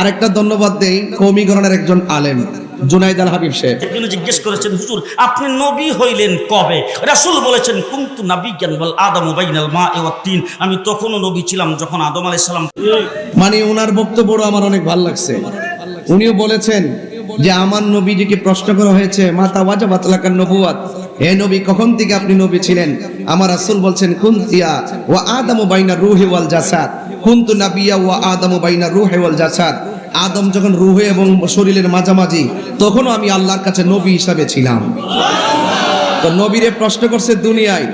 আরেকটা ধন্যবাদ দেই কৌমিকরণের একজন আলেম জুনাইদ আল হাবিব জিজ্ঞেস করেছেন হুজুর আপনি নবী হইলেন কবে? রাসূল বলেছেন কুনতু নাবিয়ান ওয়াল আদমু বাইনাল ওয়াত তিন। আমি তখনও নবী ছিলাম যখন আদম আলাইহিস সালাম মানে ওনার বক্তব্যটা আমার অনেক ভালো লাগছে। উনিও বলেছেন যে আমার নবীজিকে প্রশ্ন করা হয়েছে মাতা ওয়াজা বাতলাকার নবুয়াত হে নবী, কখন থেকে আপনি নবী ছিলেন? আমার রাসূল বলছেন, কুনতিয়া ওয়া আদামু বাইনা রূহি ওয়াল জাসাদ। কুনতু নাবিয়া ওয়া আদামু বাইনা রূহি ওয়াল জাসাদ। আদম যখন রুহে এবং শরীরের মাঝামাঝি, তখনও আমি আল্লাহর কাছে নবী হিসাবে ছিলাম। তো নবীরে প্রশ্ন করছে দুনিয়ায়।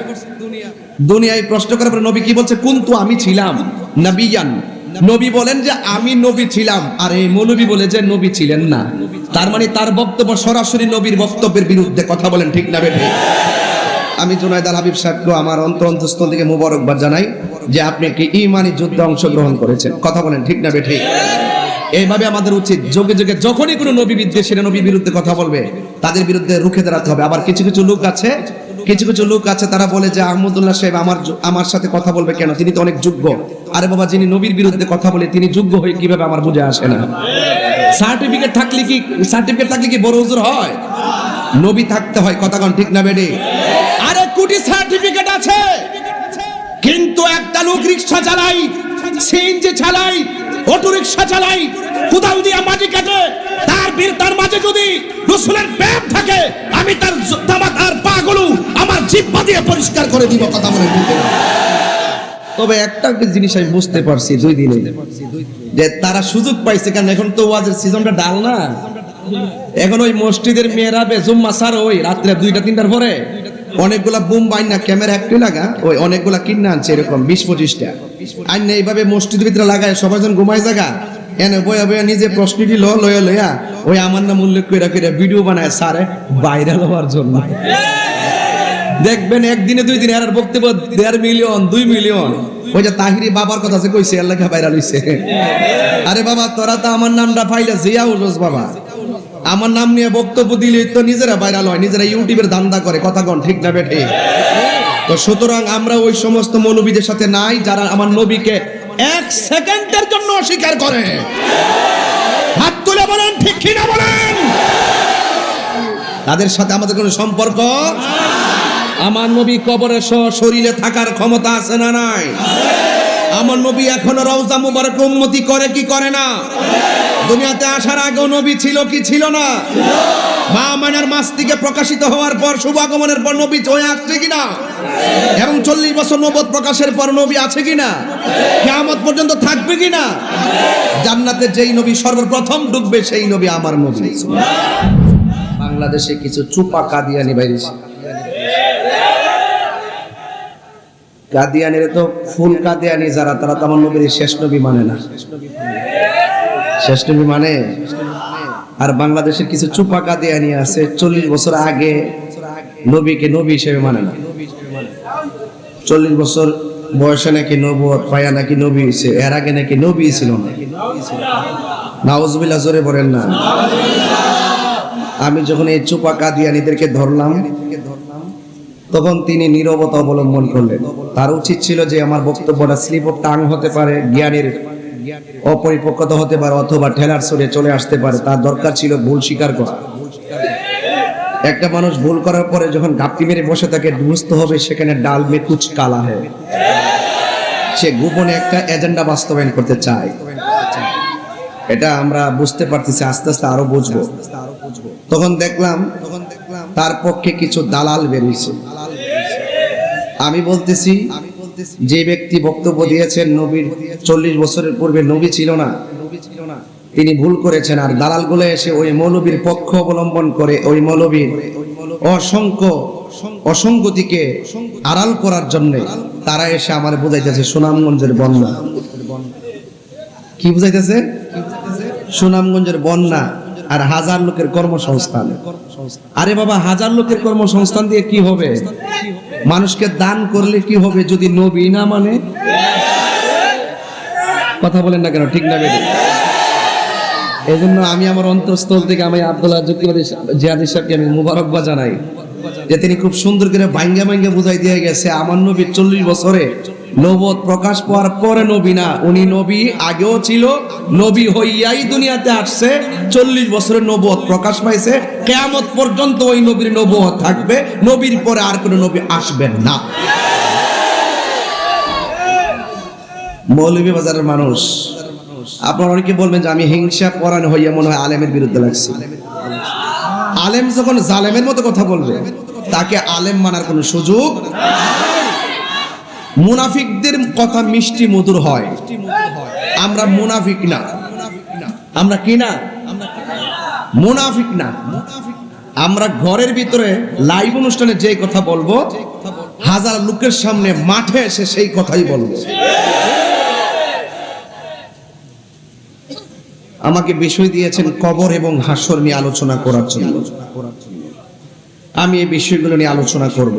দুনিয়ায় প্রশ্ন করার পরে নবী কি বলছে? কুন্তু আমি ছিলাম, নবিয়ান। নবী বলেন যে, আমি নবী ছিলাম। আর এই মৌলবী বলে যে, নবী ছিলেন না। তার মানে তার বক্তব্য সরাসরি নবীর বক্তব্যের বিরুদ্ধে কথা বলেন, ঠিক না বেঠে? আমি জুনাইদ আল হাবিব সাহেবকে আমার অন্তর অন্তঃস্থল থেকে মুবারকবাদ জানাই যে আপনি একটি ইমানি যুদ্ধে অংশগ্রহণ করেছেন। কথা বলেন, ঠিক না বেঠে? এইভাবে আমাদের উচিত, যোগে যোগে যখনই কোনো নবী বিদ্বেষীরা নবীর বিরুদ্ধে কথা বলবে, তাদের বিরুদ্ধে রুখে দাঁড়াতে হবে। আবার কিছু কিছু লোক আছে, কিছু কিছু লোক আছে, তারা বলে যে আহমদুল্লাহ সাহেব আমার আমার সাথে কথা বলবে কেন? তিনি তো অনেক যোগ্য। আরে বাবা, যিনি নবীর বিরুদ্ধে কথা বলে তিনি যোগ্য হয়ে কীভাবে আমার বুঝে আসে না? সার্টিফিকেট থাকলে কি, সার্টিফিকেট থাকলে কি বড় হুজুর হয়? নবী থাকতে হয়, কথা ঠিক না বেডে? আরে কোটি সার্টিফিকেট আছে। কিন্তু একটা লোক রিক্সা চালাই সিএনজি চালাই অটো রিক্সা চালাই কোদাল দিয়া মাটি কাটে, তার বীর, তার মাঝে যদি রসুলের ব্যাপ থাকে, আমি তার তামা তার পাগুলো আমার জিব্বা দিয়ে পরিষ্কার করে দিব, কথা বলে তবে একটা জিনিস আমি বুঝতে পারছি, দুই দিনে যে তারা সুযোগ পাইছে কারণ এখন তো ওয়াজের সিজনটা ডাল না। এখন ওই মসজিদের মেয়েরা জুম্মা সার ওই রাত্রে দুইটা, তিনটার পরে অনেকগুলা বুম বাইনা ক্যামেরা একটু লাগা, ওই অনেকগুলা কিনে আনছে এরকম বিশ পঁচিশটা। আর না এইভাবে মসজিদের ভিতরে লাগায়, সবাই যখন ঘুমায় জায়গা এনে বয়া বয়া নিজে প্রশ্নটি ল লয়া লয়া, ওই আমার নাম উল্লেখ করে করে ভিডিও বানায় সারে ভাইরাল হওয়ার জন্য। দেখবেন একদিনে দুই দিনে আর বক্তব্য দেড় মিলিয়ন দুই মিলিয়ন ওই যে তাহিরি বাবার কথা যে কইছে, আল্লাহ ভাইরাল হইছে আরে বাবা, তোরা তো আমার নামটা পাইলে জিয়া উঠোস বাবা। আমার নাম নিয়ে বক্তব্য দিলে তো নিজেরা ভাইরাল হয়, নিজেরা ইউটিউবের ধান্দা করে, কথা কন, ঠিক না বেঠে? তো সুতরাং আমরা ওই সমস্ত মৌলবীদের সাথে নাই, যারা আমার নবীকে এক সেকেন্ডের জন্য অস্বীকার করে। হাত তুলে বলেন, ঠিক কিনা বলেন? তাদের সাথে আমাদের কোনো সম্পর্ক আমার নবী কবরে সহ শরীরে থাকার ক্ষমতা আছে না নাই? আমার নবী এখনও রওজা মুবারক উন্মতি করে কি করে না? দুনিয়াতে আসার আগেও নবী ছিল কি ছিল না? মা মানার মাস থেকে প্রকাশিত হওয়ার পর শুভাগমনের পর নবী হয়ে আসছে কিনা? এবং চল্লিশ বছর নবদ প্রকাশের পর নবী আছে কিনা? কেয়ামত পর্যন্ত থাকবে কিনা? জান্নাতে যেই নবী সর্বপ্রথম ডুববে সেই নবী আমার নবী। বাংলাদেশে কিছু চুপা কাদিয়ানি বাইরেছে কাদিয়ানির তো ফুল কাদিয়ানি যারা, তারা তো আমার নবীর শেষ নবী মানে না। শেষ নবী মানে? আর বাংলাদেশের কিছু চুপা কাদিয়ানি আছে, চল্লিশ বছর আগে নবীকে নবী হিসেবে মানে না। চল্লিশ বছর বয়সে নাকি নবুয়ত পায়া নাকি নবী হয়েছে এর আগে নাকি নবী ছিল না। নাউজবিল্লাহ, জোরে বলেন না। আমি যখন এই চুপা কাদিয়ানিদেরকে ধরলাম তখন তিনি নীরবতা অবলম্বন করলেন। তার উচিত ছিল যে আমার বক্তব্যটা স্লিপ অফ টাং হতে পারে, জ্ঞানের অপরিপক্কতা হতে পারে অথবা ঠেলার সরে চলে আসতে পারে, তার দরকার ছিল ভুল স্বীকার করা। একটা মানুষ ভুল করার পরে যখন ঘাপটি মেরে বসে থাকে বুঝতে হবে, সেখানে ডাল মে কুচ কালা হ্যায় সে গোপনে একটা এজেন্ডা বাস্তবায়ন করতে চায়। এটা আমরা বুঝতে পারতেছি, আস্তে আস্তে আরও বুঝব। তখন দেখলাম তার পক্ষে কিছু দালাল বেরিয়েছে আমি বলতেছি, যে ব্যক্তি বক্তব্য দিয়েছেন নবীর চল্লিশ বছরের পূর্বে, নবী ছিল না। তিনি ভুল করেছেন আর দালালগুলো এসে ওই মৌলবীর পক্ষ অবলম্বন করে ওই মৌলবীর অসংখ্য অসঙ্গতিকে আড়াল করার জন্য তারা এসে আমার বুঝাইতেছে সুনামগঞ্জের বন্যা। কি বুঝাইতেছে? সুনামগঞ্জের বন্যা। আর হাজার লোকের কর্মসংস্থান। আরে বাবা, হাজার লোকের কর্মসংস্থান দিয়ে কি হবে? মানুষকে দান করলে কি হবে যদি নবী না মানে? কথা বলেন না কেন, ঠিক না বেদে এই জন্য আমি আমার অন্তঃস্থল থেকে আমি আব্দুল্লাহ যুক্তিবাদী জিয়াদি সাহেবকে আমি মুবারকবাদ জানাই যে তিনি খুব সুন্দর করে ভাঙ্গা ভাঙ্গা বুঝাই দিয়ে গেছে, আমার নবী চল্লিশ বছরে নবত প্রকাশ পাওয়ার পরে নবী না, উনি নবী, আগেও ছিল, নবী হইয়াই দুনিয়াতে আসছে, চল্লিশ বছরের নবত প্রকাশ পাইছে, কেয়ামত পর্যন্ত ওই নবীর নবত থাকবে, নবীর পরে আর কোনো নবী আসবেন না। মৌলভী বাজারের মানুষ, আপনারা অনেকে বলবেন যে আমি হিংসা পরায়ণ হইয়া মনে হয় আলেমের বিরুদ্ধে লাগছি। আলেম যখন জালেমের মতো কথা বলবে, তাকে আলেম মানার কোনো সুযোগ মুনাফিকদের কথা মিষ্টি মধুর হয়। আমরা মুনাফিক না। আমরা কি না? মুনাফিক না। আমরা ঘরের ভিতরে লাইভ অনুষ্ঠানে যে কথা বলব, হাজার লোকের সামনে মাঠে এসে সেই কথাই বলব। আমাকে বিষয় দিয়েছেন কবর এবং হাসর নিয়ে আলোচনা করার জন্য। আমি এই বিষয়গুলো নিয়ে আলোচনা করব।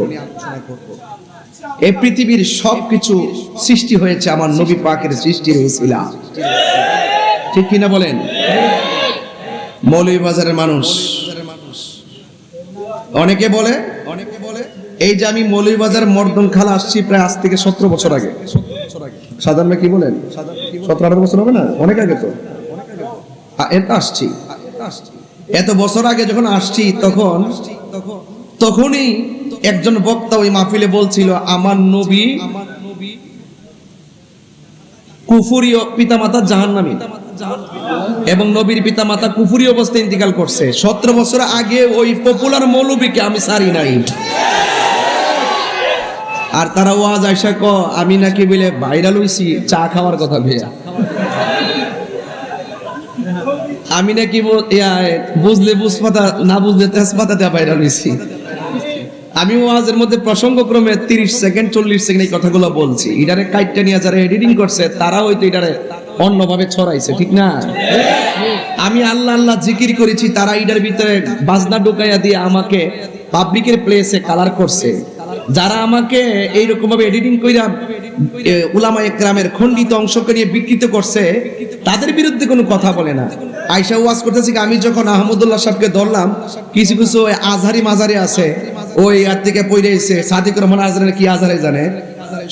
এই পৃথিবীর সবকিছু সৃষ্টি হয়েছে আমার নবী পাকের সৃষ্টি হয়েছিল ঠিক কিনা বলেন? মৌলভীবাজারের মানুষ। অনেকে বলে অনেকে বলে এই যে আমি মৌলভীবাজার মর্দন খালা আসছি প্রায় আজ থেকে সতেরো বছর আগে। সাধারণ কি বলেন? সতেরো আঠারো বছর হবে না? অনেক আগে তো। আসছি। এত বছর আগে যখন আসছি, তখন তখনই একজন বক্তা ওই মাহফিলে বলছিল, আমার নবী কুফুরীয় পিতামাতা জাহান্নামী। এবং নবীর পিতামাতা কুফুরি অবস্থায় ইন্তিকাল করছে। সতেরো বছর আগে ওই পপুলার মৌলবীকে আমি সারি নাই। আর তারা ওয়াজ ক আমি নাকি বলে ভাইরাল হইছি, চা খাওয়ার কথা ভেয়া। আমি নাকি বুঝলে বুঝপাতা, না বুঝলে তেজপাতা দেওয়া বাইরে হয়েছি আমি ওয়াজের মধ্যে প্রসঙ্গক্রমে তিরিশ সেকেন্ড, চল্লিশ সেকেন্ড এই কথাগুলো বলছি। এটারে কাইটটা নিয়ে যারা এডিটিং করছে তারা হয়তো এটারে অন্যভাবে ছড়াইছে, ঠিক না? আমি আল্লাহ আল্লাহ জিকির করেছি, তারা এটার ভিতরে বাজনা ঢুকাইয়া দিয়ে আমাকে পাবলিকের প্লেসে কালার করছে। যারা আমাকে এইরকম ভাবে এডিটিং কইরা উলামা একরামের খণ্ডিত অংশকে নিয়ে বিকৃত করছে, তাদের বিরুদ্ধে কোনো কথা বলে না। আয়সা ওয়াজ করতেছি আমি যখন আহমদুল্লাহ সাহেবকে ধরলাম, কিছু কিছু আজহারি মাজারে আছে ওই আর থেকে পইরে এসে সাদিকুর রহমান আজহারের কি আজহারে জানে?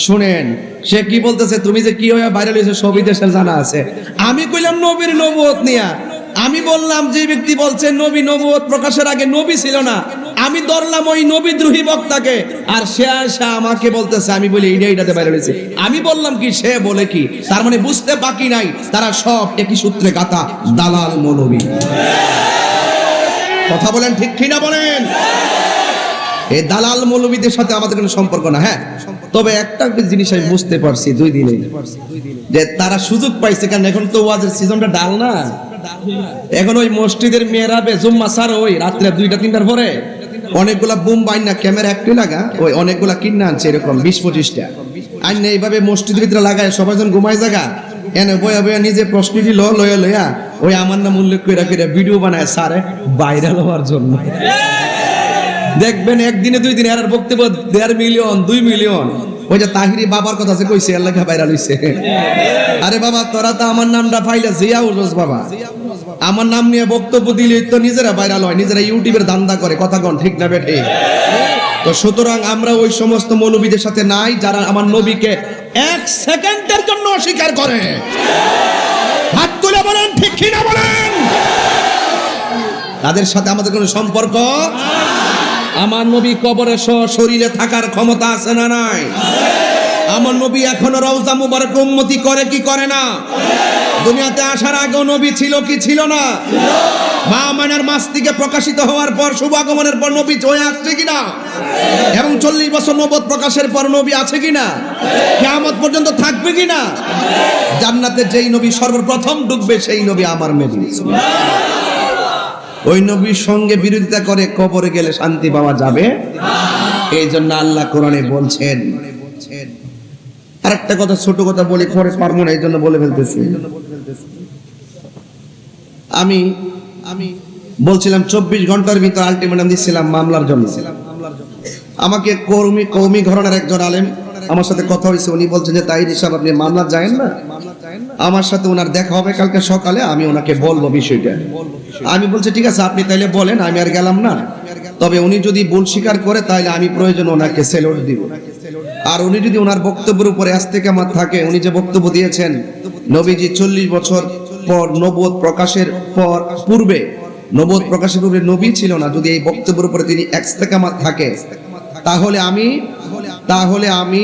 শুনেন, সে কি বলতেছে, তুমি যে কি হয়ে বাইরে লইছো সবই দেশের জানা আছে। আমি কইলাম, নবীর নবুয়ত নিয়া। আমি বললাম, যে ব্যক্তি বলছে, নবী নবুয়ত প্রকাশের আগে নবী ছিল না, আমি ধরলাম ওই নবী দ্রোহী বক্তাকে, আর সে আসা আমাকে বলতেছে, আমি বলি এইটা এইটাতে বাইরে রয়েছে আমি বললাম কি, সে বলে কি? তার মানে বুঝতে বাকি নাই, তারা সব একই সূত্রে গাথা, দালাল মৌলবী। কথা বলেন ঠিক কিনা বলেন? এই দালাল মৌলবীদের সাথে আমাদের কোনো সম্পর্ক না হ্যাঁ? তবে একটা জিনিস আমি বুঝতে পারছি দুই দিনে, যে তারা সুযোগ পাইছে কারণ এখন তো ওয়াজের সিজনটা ডাল না। এখন ওই মসজিদের মেয়েরা জুম্মা সার ওই রাত্রে দুইটা, তিনটার পরে অনেকগুলা বুম বাইন না ক্যামেরা একটু লাগা, ওই অনেকগুলা কিনে আনছে এরকম বিশ পঁচিশটা। আইন এইভাবে মসজিদের ভিতরে লাগায়, সবাই যখন ঘুমায় জায়গা এনে বয়া বয়া নিজে প্রশ্নটি ল লয়া লয়া, ওই আমার নাম উল্লেখ করে ভিডিও বানায় সারে ভাইরাল হওয়ার জন্য। দেখবেন একদিনে দুই দিনে আর বক্তব্য দেড় মিলিয়ন, দুই মিলিয়ন। ওই যে তাহিরি বাবার কথা যে কইছে, এর লেখা বাইরা লইছে আরে বাবা, তোরা তো আমার নামটা পাইলে জিয়া উজস বাবা। আমার নাম নিয়ে বক্তব্য দিলে তো নিজেরা ভাইরাল হয়, নিজেরা ইউটিউবের দান্দা করে, কথা কন, ঠিক না বেঠে? তো সুতরাং আমরা ওই সমস্ত মৌলবীদের সাথে নাই, যারা আমার নবীকে এক সেকেন্ডের জন্য অস্বীকার করে। হাত তুলে বলেন, ঠিক কিনা বলেন? তাদের সাথে আমাদের কোনো সম্পর্ক আমার নবী কবরে সহ শরীরে থাকার ক্ষমতা আছে না নাই? আমার নবী এখনও রওজা মুবারক উম্মতি করে কি করে না? দুনিয়াতে আসার আগেও নবী ছিল কি ছিল না? মা মানার মাস থেকে প্রকাশিত হওয়ার পর শুভাগমনের পর নবী হয়ে আসছে কিনা? এবং চল্লিশ বছর নবদ প্রকাশের পর নবী আছে কিনা? কেয়ামত পর্যন্ত থাকবে কিনা? জান্নাতে যেই নবী সর্বপ্রথম ডুববে সেই নবী আমার নবী। ওই নবীর সঙ্গে বিরোধিতা করে কবরে গেলে শান্তি পাওয়া যাবে? এই জন্য আল্লাহ কোরআনে বলছেন, আরেকটা কথা, ছোট কথা বলি, পরে পারব না এই জন্য বলে ফেলতেছি। আমি আমি বলছিলাম চব্বিশ ঘণ্টার ভিতর আলটিমেটাম দিচ্ছিলাম মামলার জন্য। আমাকে কৌমি কৌমি ঘরনের একজন আলেম আমার সাথে কথা হয়েছে, উনি বলছেন যে তাই হিসাব আপনি মামলা যায়েন না? আমার সাথে ওনার দেখা হবে কালকে সকালে, আমি ওনাকে বলব বিষয়টা। আমি বলছি, ঠিক আছে, আপনি তাইলে বলেন, আমি আর গেলাম না। তবে উনি যদি ভুল স্বীকার করে তাহলে আমি প্রয়োজন ওনাকে সেলট দিব। আর উনি যদি ওনার বক্তব্যের উপরে আজ থেকে আমার থাকে উনি যে বক্তব্য দিয়েছেন, নবীজি চল্লিশ বছর পর নবোধ প্রকাশের পর পূর্বে নবোধ প্রকাশের পূর্বে নবী ছিল না, যদি এই বক্তব্যের উপরে তিনি এক থেকে আমার থাকে, তাহলে আমি তাহলে আমি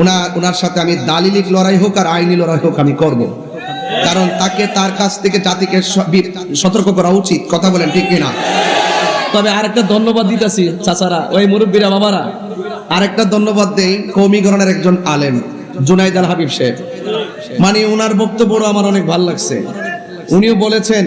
ওনার ওনার সাথে আমি দালিলিক লড়াই হোক আর আইনি লড়াই হোক আমি করব। কারণ তাকে তার কাছ থেকে জাতিকে সতর্ক করা উচিত কথা বলেন ঠিক কিনা? তবে আরেকটা ধন্যবাদ দিতেছি চাচারা ওই মুরব্বীরা বাবারা। আরেকটা ধন্যবাদ দেই কৌমিকরণের একজন আলেম জুনাইদ আল হাবিব শেখ মানে ওনার বক্তব্য আমার অনেক ভালো লাগছে। উনিও বলেছেন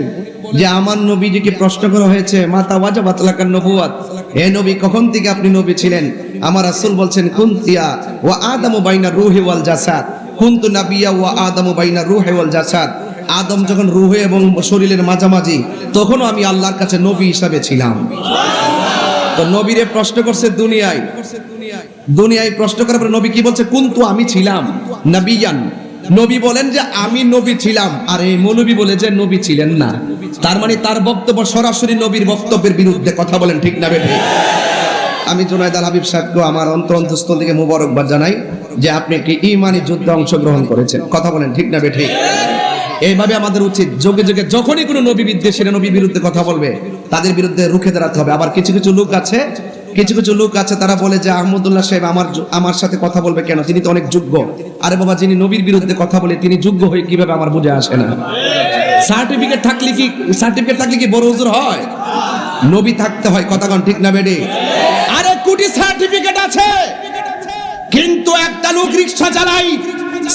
যে আমার নবীজিকে প্রশ্ন করা হয়েছে মাতা ওয়াজা বাতলাকার নবুয়াত? হে নবী, কখন থেকে আপনি নবী ছিলেন? আমার রাসূল বলছেন, কুন্তিয়া ওয়া আদামু বাইনা রুহি ওয়াল জাসাদ। কুনতু নাবিয়া ওয়া আদামু বাইনা রুহি ওয়াল জাসাদ? আদম যখন রুহে এবং শরীরের মাঝামাঝি, তখনও আমি আল্লাহর কাছে নবী হিসাবে ছিলাম। তো নবীরে প্রশ্ন করছে দুনিয়ায়। দুনিয়ায় প্রশ্ন করার পরে নবী কি বলছে? কুন্তু আমি ছিলাম, নবিয়ান। নবী বলেন যে আমি নবী ছিলাম। আর এই মৌলবী বলে যে নবী ছিলেন না। তার মানে তার বক্তব্য সরাসরি নবীর বক্তব্যের বিরুদ্ধে কথা বলেন ঠিক না বেঠে? আমি জুনায়দ আল হাবিব সাহেবকে আমার অন্তর অন্তঃস্থল থেকে মুবারকবাদ জানাই যে আপনি একটি ইমানি যুদ্ধে অংশগ্রহণ করেছেন। কথা বলেন ঠিক না বেঠে? এইভাবে আমাদের উচিত যোগে যোগে যখনই কোনো নবী বিদ্বেষী নবী বিরুদ্ধে কথা বলবে, তাদের বিরুদ্ধে রুখে দাঁড়াতে হবে। আবার কিছু কিছু লোক আছে কিছু কিছু লোক আছে, তারা বলে যে আহমদুল্লাহ সাহেব আমার আমার সাথে কথা বলবে কেন? তিনি তো অনেক যোগ্য। আরে বাবা, যিনি নবীর বিরুদ্ধে কথা বলে, তিনি যোগ্য হয়ে কীভাবে আমার বুঝে আসে না? সার্টিফিকেট থাকলে কি সার্টিফিকেট থাকলে কি বড় হুজুর হয়? নবী থাকতে হয়, কথা কন ঠিক না বেডে? আরে কোটি সার্টিফিকেট আছে, কিন্তু একটা লোক রিক্সা চালাই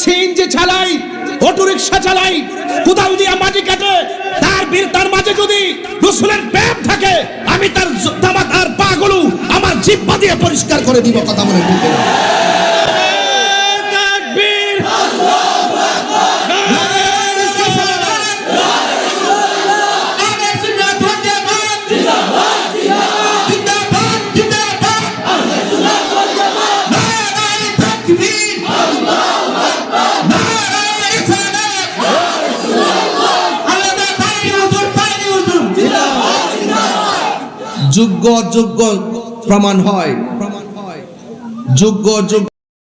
সিএনজি চালাই অটো রিক্সা চালাই, কোথাও দিয়ে মাটি কাটে, তার বীর, তার মাঝে যদি রসুলের ব্যাপ থাকে, আমি তার জামা তার পাগুলো আমার জিব্বা দিয়ে পরিষ্কার করে দিব, কথা বলে যোগ্য অযোগ্য প্রমাণ হয়। যোগ্য অযোগ্য